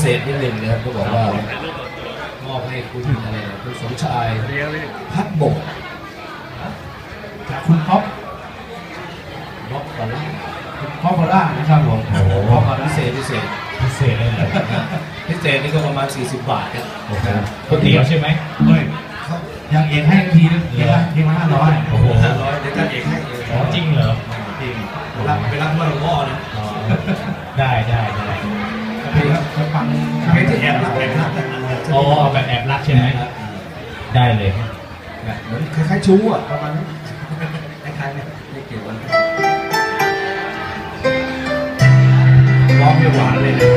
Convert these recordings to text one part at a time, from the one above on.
เศษนิดนึงนะครับก็บอกว่ามอบให้คุณอะไรนะคุณสมชายพัดบกจากคุณท็อปบล็อกกอล่าคุณท็อปพอล่านะครับผมโอ้โหบล็อกกอล่าพิเศษพิเศษพิเศษเลยเหรอพิเศษนี่ก็ประมาณ 40 บาทครับก๋วยเตี๋ยวใช่ไหมเฮ้ยยังเอกให้ทีนึงทีละทีละห้าร้อยโอ้โหห้าร้อยเดี๋ยวท่านเอกให้เองอ๋อจริงเหรอจริงไปรับไปรับเมื่อหลวงพ่อนะอ๋อได้ได้ได้ เอาแบบแอบรักใช่ไหมได้เลยแบบเหมือนคล้ายๆชู้อะประมาณนั้นคล้ายๆเนี่ยไม่เกี่ยวกันร้องให้หวานเลยนะ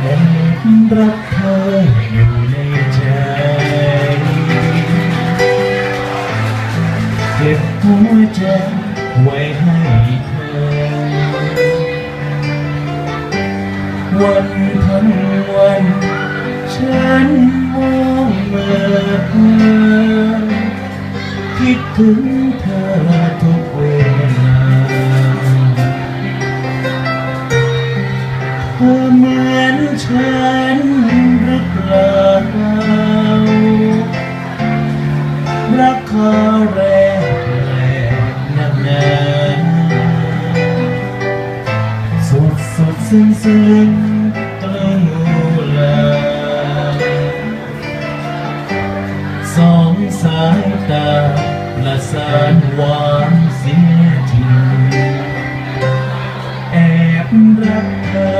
แอบรักเธออยู่ในใจเก็บหัวใจไว้ให้เธอวันทั้งวัน ถึงเธอทุกเวลาเธอเหมือนฉันหรือเปล่ารักเขาแรกแรกนักหนาสดสดซึ้งซึ้งตระมูลาสองสายตา ประสานหวานเสียทีแอบรักเธอ